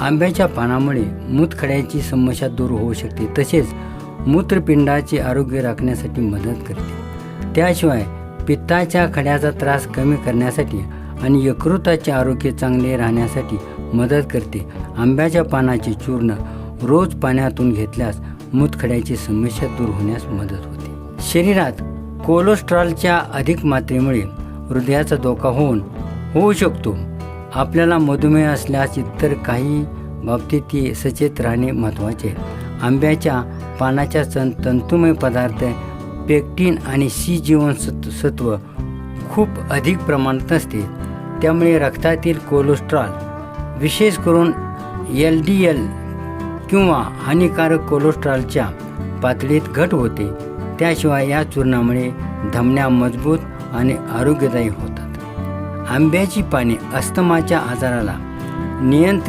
आंब्याच्या पानामुळे मूतखड्याची समस्या दूर होऊ शकते. तसेच मूत्रपिंडाचे आरोग्य राखण्यासाठी मदत करते. त्याशिवाय पित्ताच्या खड्याचा त्रास कमी करण्यासाठी आणि यकृताचे आरोग्य चांगले राहण्यासाठी मदत करते. आंब्याच्या पानाचे चूर्ण रोज पाण्यातून घेतल्यास मूतखड्याची समस्या दूर होण्यास मदत होते. शरीरात कोलेस्ट्रॉलच्या अधिक मात्रेमुळे हृदयाचा धोका होऊन होऊ शकतो. आपल्याला मधुमेह असल्यास इतर काही बाबतीत ते सचेत राहणे महत्त्वाचे. आंब्याच्या पानाच्या सन तंतुमय पदार्थ पेक्टिन आणि सी जीवनसत्व सत्व खूप अधिक प्रमाणात असते त्यामुळे रक्तातील कोलेस्ट्रॉल विशेष करून एल डी एल किंवा हानिकारक कोलेस्ट्रॉलच्या पातळीत घट होते. त्याशिवाय या चूर्णामुळे धमन्या मजबूत आणि आरोग्यदायी होतात. आंब्याची पाने अस्थमाच्या आजाराला नियंत्रित